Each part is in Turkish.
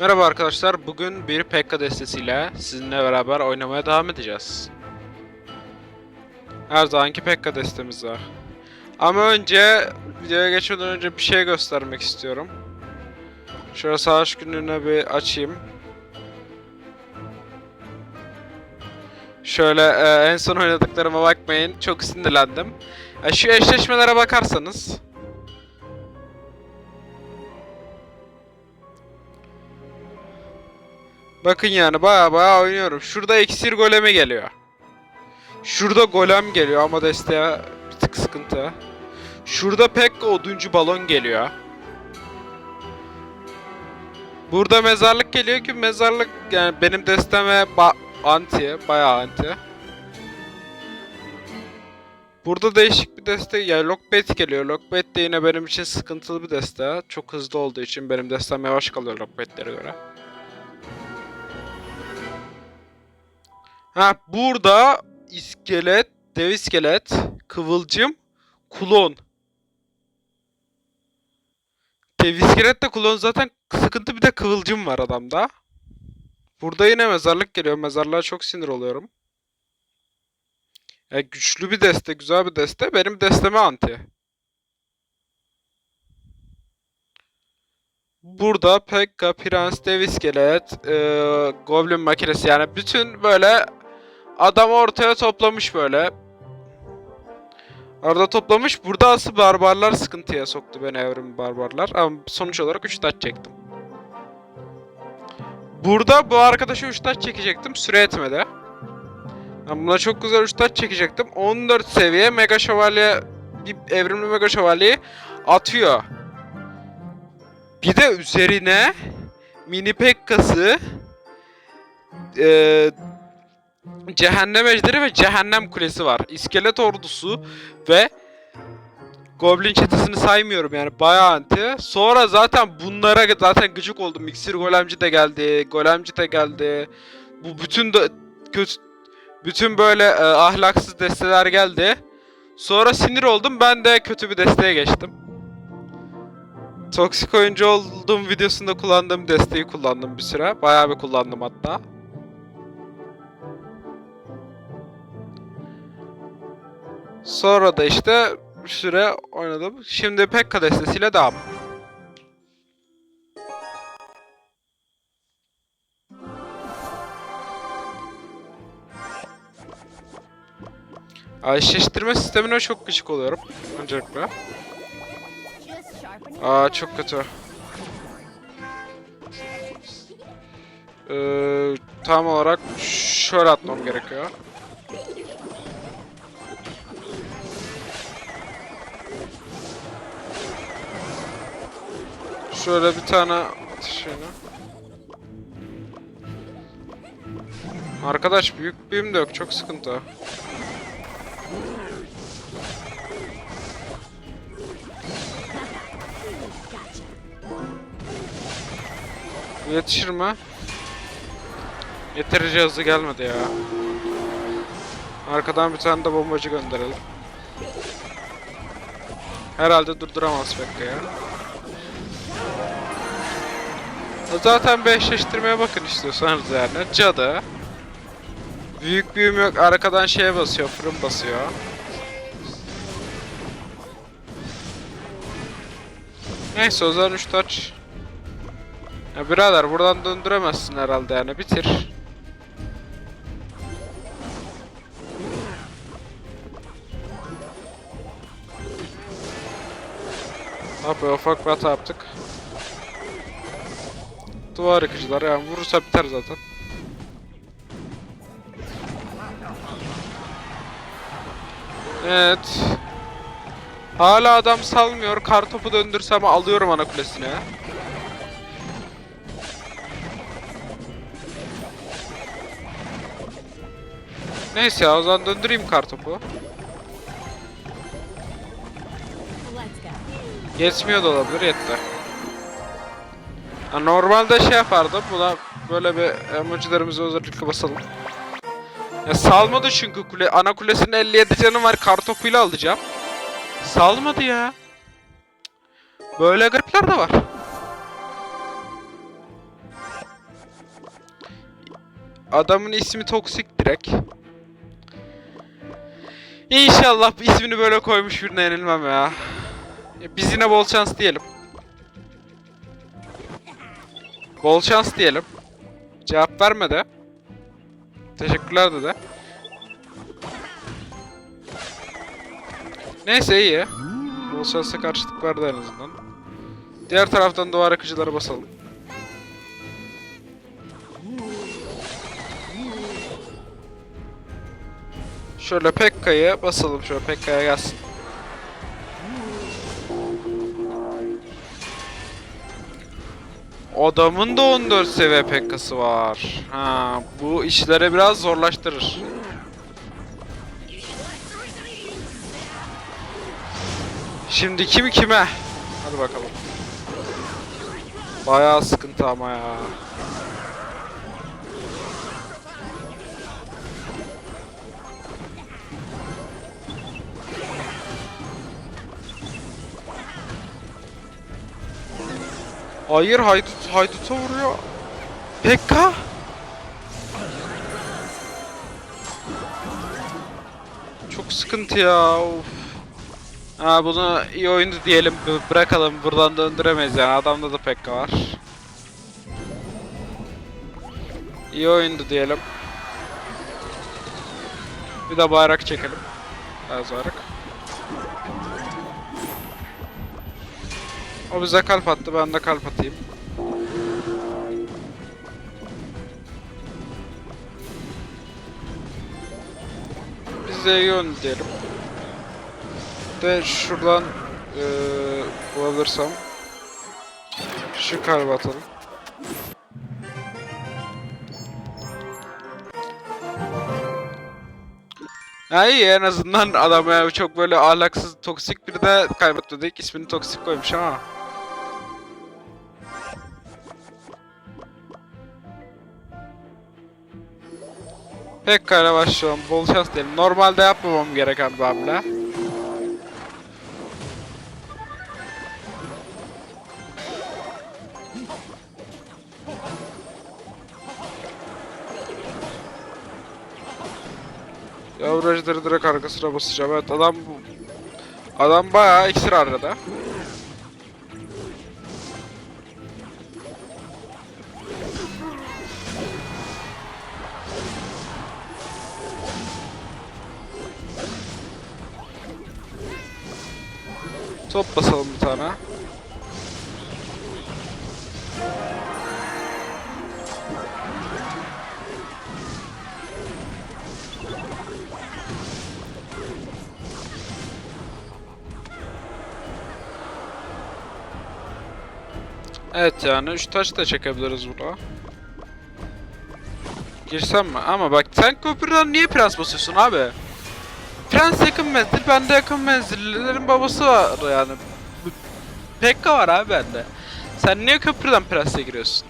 Merhaba arkadaşlar, bugün bir Pekka destesiyle sizinle beraber oynamaya devam edeceğiz. Her zamanki Pekka destemiz var. Ama önce, videoya geçmeden önce bir şey göstermek istiyorum. Şöyle savaş günlüğüne bir açayım. Şöyle e, en son oynadıklarıma bakmayın, çok sinirlendim. E, şu eşleşmelere bakarsanız... Bakın yani baya baya oynuyorum. Şurada iksir golemi geliyor. Şurada golem geliyor ama desteğe bir tık sıkıntı. Şurada Pekka oduncu balon geliyor. Burada mezarlık geliyor ki mezarlık yani benim desteme ba- anti, bayağı anti. Burada değişik bir deste, yani Lockbait geliyor. Lockbait de yine benim için sıkıntılı bir deste. Çok hızlı olduğu için benim destem yavaş kalıyor Lockbait'lere göre. Ha burada iskelet, dev iskelet, kıvılcım, klon. Dev iskelet de klon zaten sıkıntı bir de kıvılcım var adamda. Burada yine mezarlık geliyor. Mezarlığa çok sinir oluyorum. Ya güçlü bir deste, güzel bir deste. Benim desteme anti. Burada Pekka, Prens, Dev İskelet, eee, Goblin makinesi yani bütün böyle adam ortaya toplamış böyle. Arada toplamış. Burada asıl barbarlar sıkıntıya soktu beni evrim barbarlar. Ama sonuç olarak 3 taç çektim. Burada bu arkadaşa 3 taç çekecektim. Süre etmedi. Ben buna çok güzel 3 taç çekecektim. 14 seviye Mega Şövalye bir evrimli Mega Şövalyeyi atıyor. Bir de üzerine mini Pekka'sı eee Cehennem Ejderi ve Cehennem Kulesi var. İskelet Ordusu ve Goblin çetesini saymıyorum yani bayağı anti. Sonra zaten bunlara zaten gıcık oldum. Mixir Golemci de geldi, Golemci de geldi. Bu bütün de kötü bütün böyle e, ahlaksız desteler geldi. Sonra sinir oldum. Ben de kötü bir desteğe geçtim. Toksik oyuncu olduğum videosunda kullandığım desteği kullandım bir süre. Bayağı bir kullandım hatta. Sonra da işte bir süre oynadım. Şimdi Pekka destesiyle devam. Eşleştirme sistemine çok gıcık oluyorum. Öncelikle. Aa çok kötü. Ee, tam olarak şöyle atmam gerekiyor. Şöyle bir tane atışını. Arkadaş büyük büyüm de yok çok sıkıntı. Yetişir mi? Yeterince hızlı gelmedi ya. Arkadan bir tane de bombacı gönderelim. Herhalde durduramaz Pekka ya. Zaten bir eşleştirmeye bakın istiyorsanız yani. Cadı. Büyük büyüm yok. Arkadan şeye basıyor. Fırın basıyor. Neyse o zaman 3 taç. Ya birader buradan döndüremezsin herhalde yani bitir. Abi ufak bir hata yaptık. Duvar yıkıcılar yani vurursa biter zaten. Evet. Hala adam salmıyor. Kartopu döndürsem alıyorum ana kulesine. Neyse ya o zaman döndüreyim kartopu. Yetmiyor da olabilir yetti. Ha, normalde şey yapardım buna böyle bir emojilerimizi özellikle basalım. Ya salmadı çünkü kule ana kulesinin 57 canı var kartopuyla alacağım. Salmadı ya. Böyle garipler de var. adamın ismi Toksik direkt. İnşallah ismini böyle koymuş birine yenilmem ya. Ya Biz yine bol şans diyelim. Bol şans diyelim. Cevap vermedi. Teşekkürler dedi. Neyse iyi. Bol şansa karşılık verdi en azından. Diğer taraftan duvar akıcıları basalım. Şöyle Pekka'yı basalım. Şöyle Pekka'ya gelsin. Adamın da 14 seviye Pekka'sı var. Ha, bu işleri biraz zorlaştırır. Şimdi kim kime? Hadi bakalım. Bayağı sıkıntı ama ya. Hayır haydut hayduta vuruyor. Pekka. Çok sıkıntı ya. Of. Ha bunu iyi oyundu diyelim. b- Bırakalım. Buradan döndüremeyiz yani. Adamda da Pekka var. İyi oyundu diyelim. Bir de bayrak çekelim. Az bayrak. O bize kalp attı, ben de kalp atayım. Oyun diyelim. De şuradan eee bulabilirsem şu kalp atalım. İyi en azından adam ya çok böyle ahlaksız toksik bir de kaybetmedik. İsmini toksik koymuş ama. Pekala başlayalım. Bol şans diyelim. Normalde yapmamam gereken bir hamle. Yavracıları direkt arkasına basacağım. Evet adam Adam bayağı iksir arada. Top basalım bir tane. Evet yani 3 taş da çekebiliriz burada. Girsem mi? Ama bak sen köprüden niye prens basıyorsun abi? Prens yakın menzil, bende yakın menzillerin babası var yani. Pekka var abi bende. Sen niye köprüden prensle giriyorsun?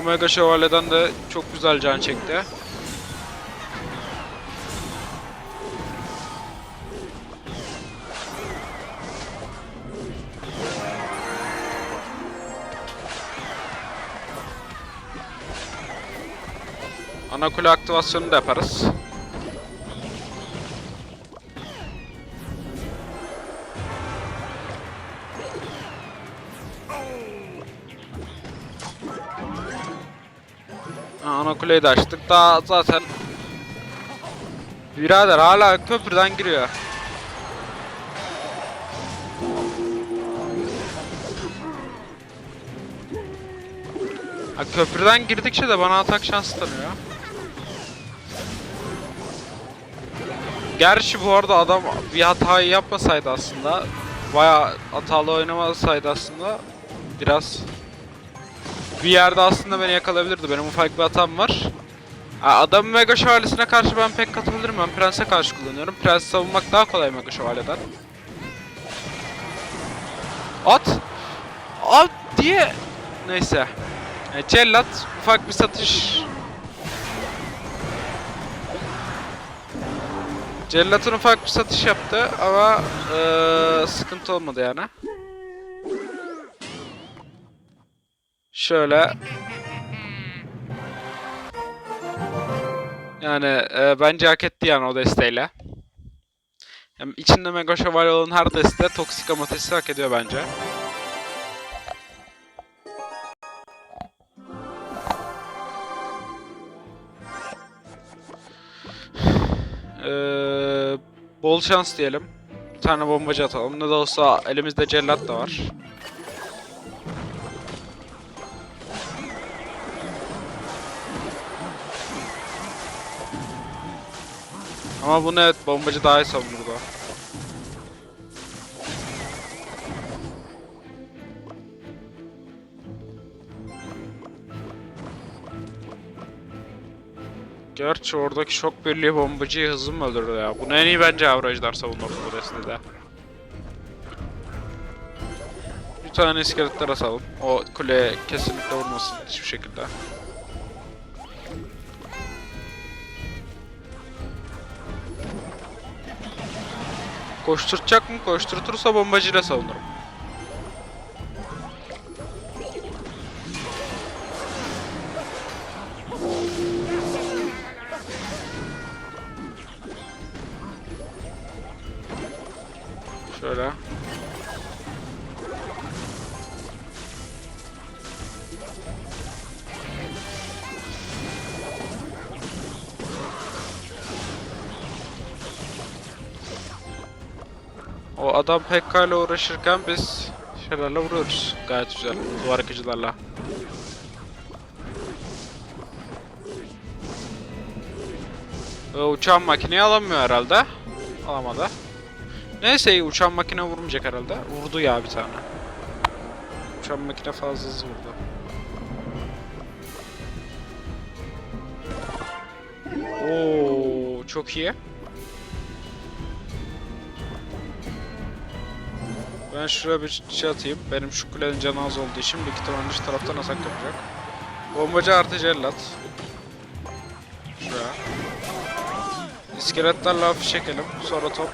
Omega Şövalye'den de çok güzel can çekti. Ana kule aktivasyonu da yaparız. Ha, ana kuleyi de açtık. Daha zaten Birader hala köprüden giriyor. Ha, köprüden girdikçe de bana atak şansı tanıyor. Gerçi bu arada adam bir hatayı yapmasaydı aslında Baya hatalı oynamasaydı aslında biraz bir yerde aslında beni yakalayabilirdi. Benim ufak bir hatam var. Adam Mega Şövalyesi'ne karşı ben pek katılırım. Ben Prens'e karşı kullanıyorum. Prens savunmak daha kolay Mega Şövalye'den. At! At diye... Neyse. E, Cellat ufak bir satış Cellat'ın ufak bir satış yaptı ama eee, sıkıntı olmadı yani. Şöyle. Yani eee, bence hak etti yani o desteğiyle. Yani içinde Mega Şövalye olan her deste Toksik Amatesi hak ediyor bence. Eee, bol şans diyelim. Bir tane bombacı atalım. Ne de olsa elimizde cellat da var. Ama bunu evet bombacı daha iyi savunurdu. Gerçi oradaki şok birliği bombacıyı hızlı mı öldürdü ya? Bunu en iyi bence averajlar savunurdu bu destede. Bir tane iskeletler asalım. O kule kesinlikle vurmasın hiçbir şekilde. Koşturacak mı? Koşturtursa bombacıyla savunurum. Adam Pekka ile uğraşırken biz şeylerle vuruyoruz. Gayet güzel. Duvar akıcılarla. Ee, uçan makineyi alamıyor herhalde. Alamadı. Neyse uçan makine vurmayacak herhalde. Vurdu ya bir tane. Uçan makine fazla hızlı vurdu. Oo çok iyi. Ben şuraya bir şey atayım. Benim şu kulenin canı az olduğu için büyük ihtimalle şu taraftan asak yapacak. Bombacı artı cellat. Şuraya. İskeletlerle hafif çekelim. Sonra top.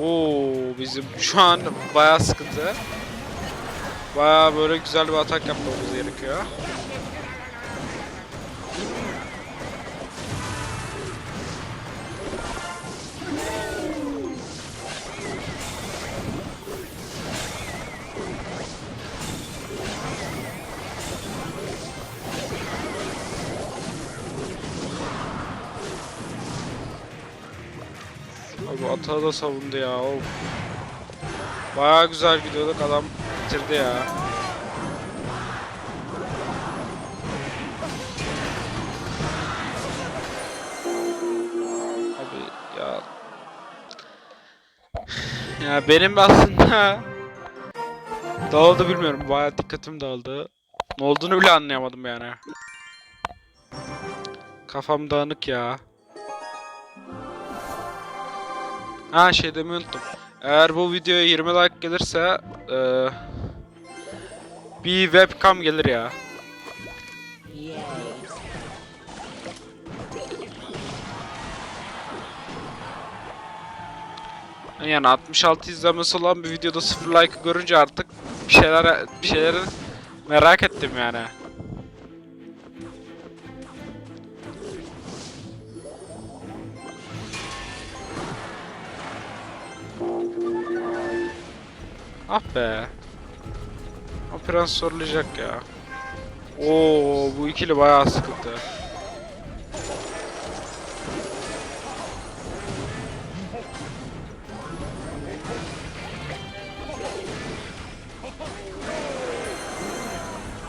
Oo bizim şu an bayağı sıkıntı. Bayağı böyle güzel bir atak yapmamız gerekiyor. Atağı da savundu ya. Of. Bayağı güzel gidiyorduk adam bitirdi ya. Abi ya. Ya benim aslında dağıldı bilmiyorum. Bayağı dikkatim dağıldı. Ne olduğunu bile anlayamadım yani. Kafam dağınık ya. Ha şey demeyi unuttum. Eğer bu videoya 20 like gelirse eee bir webcam gelir ya. Yani 66 izlenmesi olan bir videoda 0 like görünce artık bir şeyler bir şeyleri merak ettim yani. Ah be. O prens sorulacak ya. Oo bu ikili bayağı sıkıntı.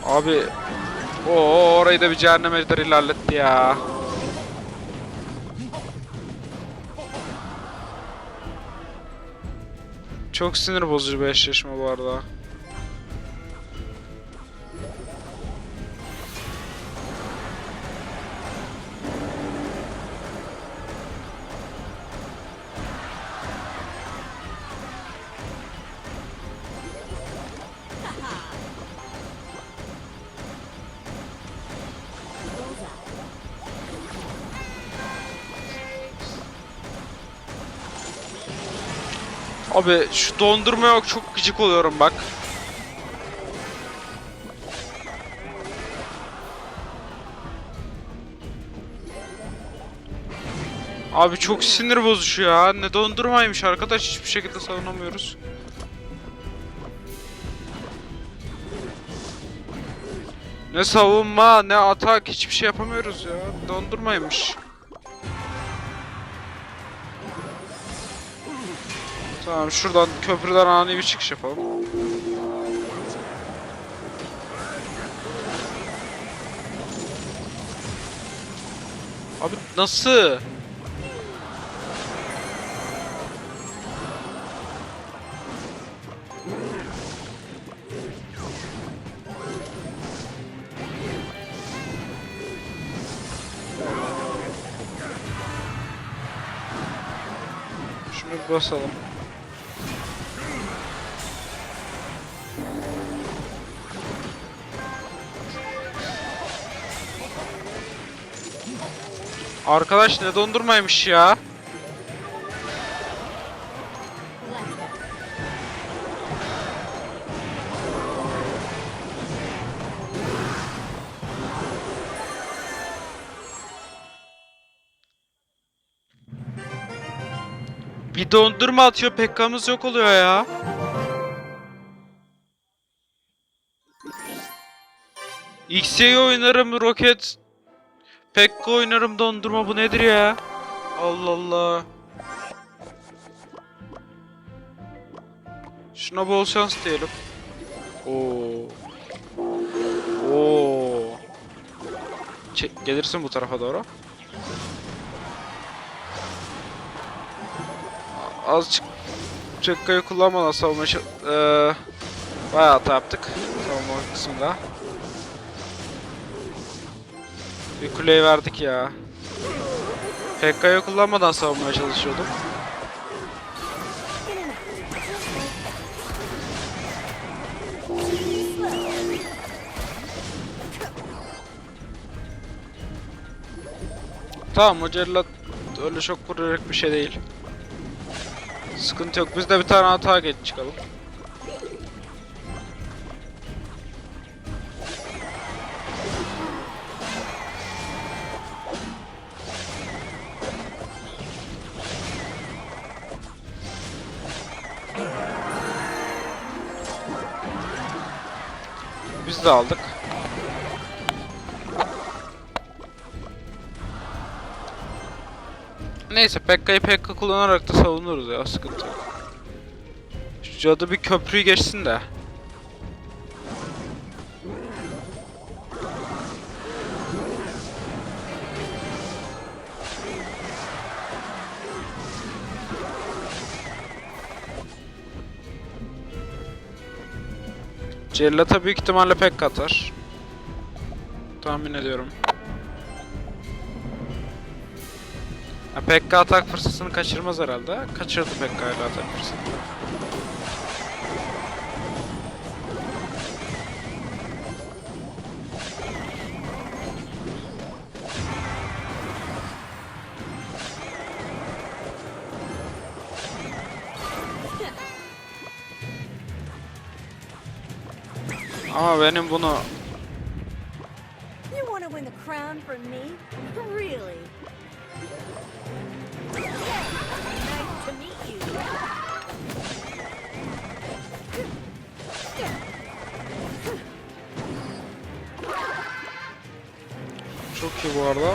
Abi o orayı da bir cehennem ejderiyle halletti ya. Çok sinir bozucu bir eşleşme bu arada. Abi şu dondurma yok çok gıcık oluyorum bak. Abi çok sinir bozucu ya. Ne dondurmaymış arkadaş hiçbir şekilde savunamıyoruz. Ne savunma ne atak hiçbir şey yapamıyoruz ya. Dondurmaymış. Tamam şuradan köprüden ani bir çıkış yapalım. Abi nasıl? Şunu basalım. Arkadaş ne dondurmaymış ya? Bir dondurma atıyor Pekka'mız yok oluyor ya. X'ye oynarım roket. Pekka oynarım dondurma bu nedir ya? Allah Allah. Şuna bol şans diyelim. Oo. Oo. Çek, gelirsin bu tarafa doğru. A- Azıcık Çekka'yı kullanmadan savunma eee bayağı hata yaptık savunma kısmında. Bir kuleyi verdik ya. PK'yı kullanmadan savunmaya çalışıyordum. Tamam o öyle çok vuracak bir şey değil. Sıkıntı yok. Biz de bir tane hata geç çıkalım. De aldık. Neyse Pekka'yı Pekka kullanarak da savunuruz ya sıkıntı yok. Şu cadı bir köprüyü geçsin de. Cellat'a büyük ihtimalle Pekka atar. Tahmin ediyorum. Ha, Pekka atak fırsatını kaçırmaz herhalde. Kaçırdı Pekka ile atak fırsatını. To meet you. çok iyi bu arada.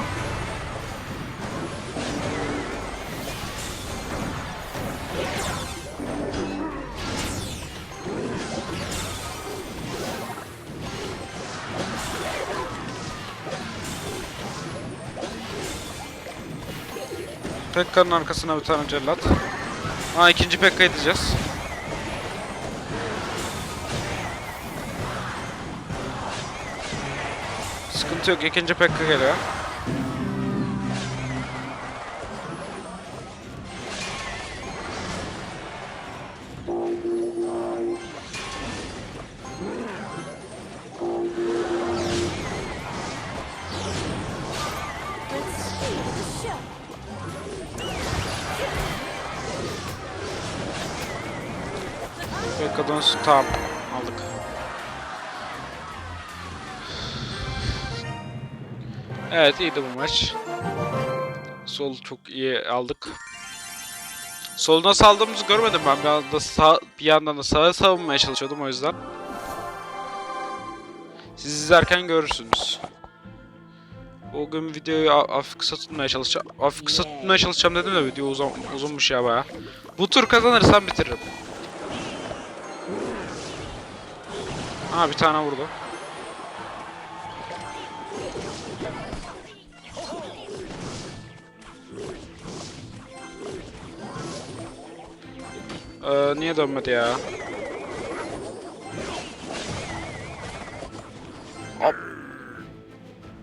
Pekka'nın arkasına bir tane cellat. Ha ikinci Pekka edeceğiz. Sıkıntı yok ikinci Pekka geliyor. Dönsün tamam aldık. Evet iyiydi bu maç. Sol çok iyi aldık. Sol nasıl aldığımızı görmedim ben. Bir anda sağ, bir yandan da sağa savunmaya çalışıyordum o yüzden. Siz izlerken görürsünüz. Bugün videoyu hafif kısa tutmaya çalışacağım. Hafif kısa tutmaya çalışacağım dedim de video uzun, uzunmuş ya baya. Bu tur kazanırsam bitiririm. Ha bir tane vurdu. Ee, niye dönmedi ya? Hop.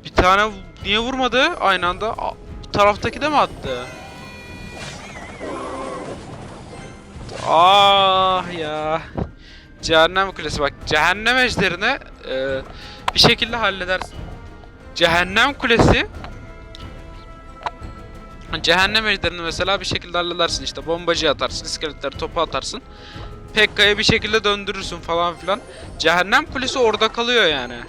Bir tane niye vurmadı aynı anda? A- taraftaki de mi attı? Ah ya. Cehennem kulesi bak cehennem ejderini e, bir şekilde halledersin. Cehennem kulesi Cehennem ejderini mesela bir şekilde halledersin işte bombacı atarsın, iskeletleri topu atarsın. Pekka'yı bir şekilde döndürürsün falan filan. Cehennem kulesi orada kalıyor yani.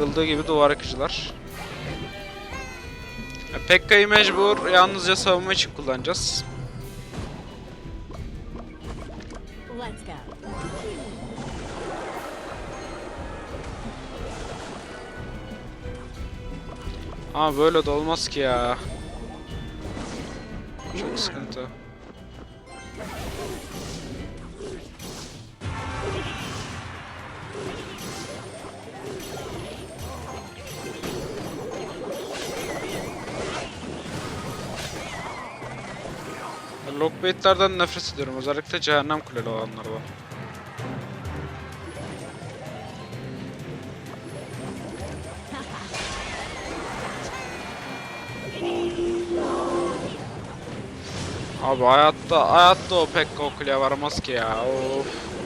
Kırıldığı gibi duvar yıkıcılar. Ya, Pekka'yı mecbur yalnızca savunma için kullanacağız. Ama böyle de olmaz ki ya. Çok sıkıntı. Lockbait'lerden nefret ediyorum. Özellikle cehennem kuleli olanlardan. Abi hayatta hayatta o pek o kuleye varamaz ki ya. Of.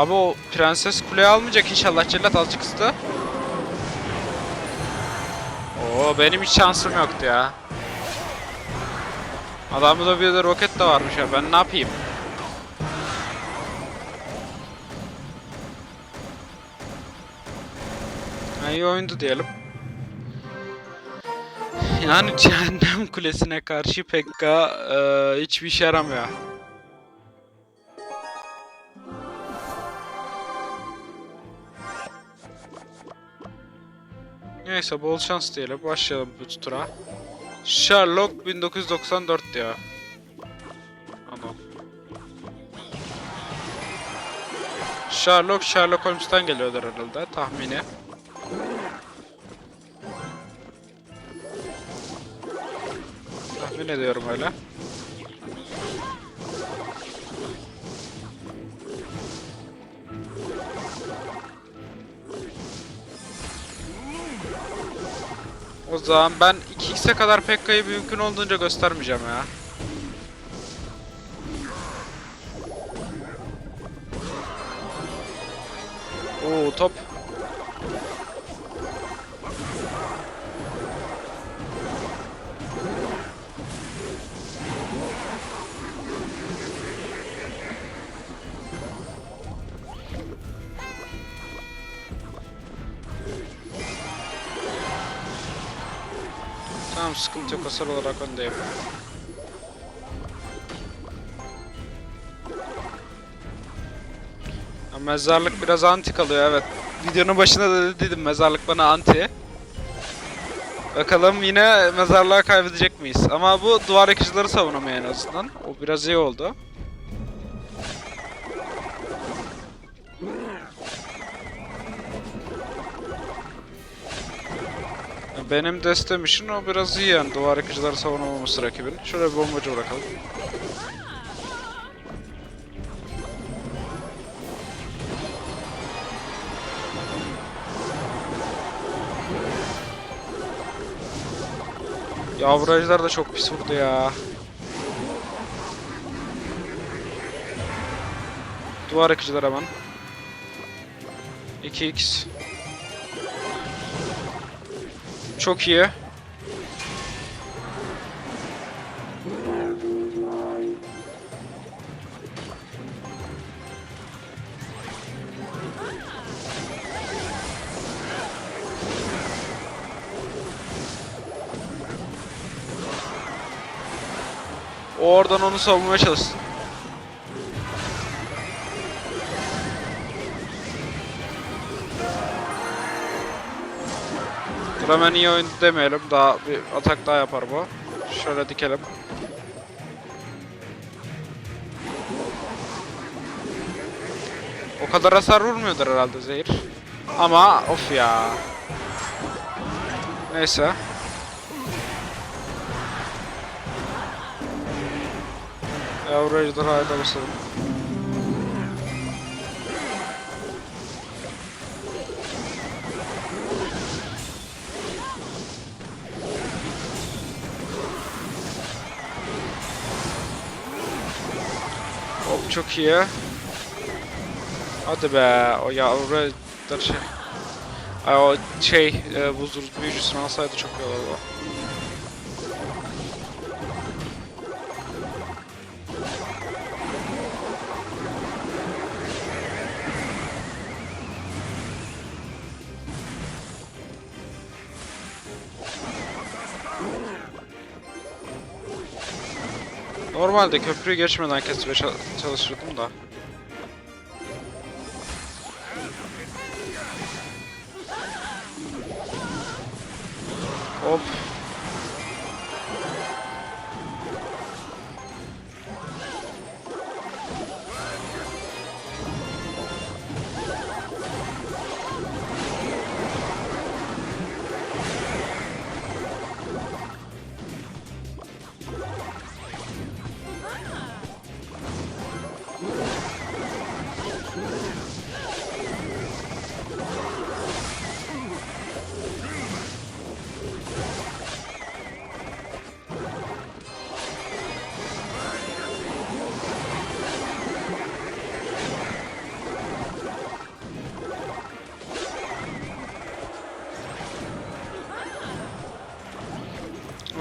Abi o prenses kuleye almayacak inşallah cellat azıcık ıstı. Oo benim hiç şansım yoktu ya. Adamda bir de roket de varmış ya ben ne yapayım? İyi oyundu diyelim. Yani cehennem kulesine karşı Pekka eee hiçbir işe yaramıyor. Neyse bol şans diyelim. Başlayalım bu tura. Sherlock 1994 diyor. Anam. Sherlock Sherlock Holmes'tan geliyordur herhalde tahmini. Tahmin ediyorum öyle. Zaman ben 2x'e kadar Pekka'yı mümkün olduğunca göstermeyeceğim ya. Tamam sıkıntı yok hasar olarak öndeyim. Ya, mezarlık biraz anti kalıyor evet. Videonun başında da dedim mezarlık bana anti. Bakalım yine mezarlığa kaybedecek miyiz? Ama bu duvar yakıcıları savunamıyor en azından. O biraz iyi oldu. Benim destem için o biraz iyi yani duvar yıkıcıları savunamaması rakibin. Şöyle bir bombacı bırakalım. Yavracılar da çok pis vurdu ya. Duvar yıkıcılar hemen. 2x. Çok iyi. O oradan onu savunmaya çalışsın. Hemen iyi oyun demeyelim. Daha bir atak daha yapar bu. Şöyle dikelim. O kadar hasar vurmuyordur herhalde zehir. Ama of ya. Neyse. Yavru ejderhaya da basalım. Çok iyi. Hadi be o yavru ejder şey. Ay o şey e, buzdur büyücüsünü alsaydı çok iyi olurdu. Normalde köprüyü geçmeden kesmeye çal- çalışırdım da. Hop.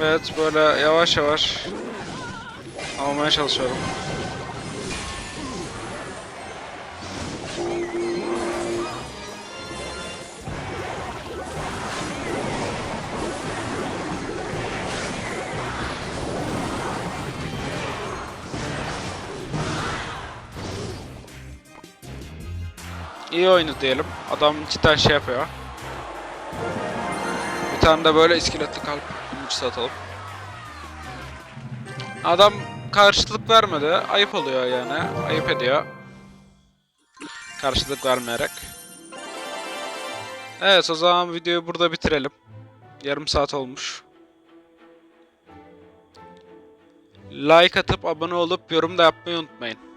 Evet böyle yavaş yavaş almaya çalışıyorum. İyi oyunu diyelim. Adam cidden şey yapıyor. Bir tane de böyle iskeletli kalp emojisi atalım. Adam karşılık vermedi. Ayıp oluyor yani. Ayıp ediyor. Karşılık vermeyerek. Evet o zaman videoyu burada bitirelim. Yarım saat olmuş. Like atıp abone olup yorum da yapmayı unutmayın.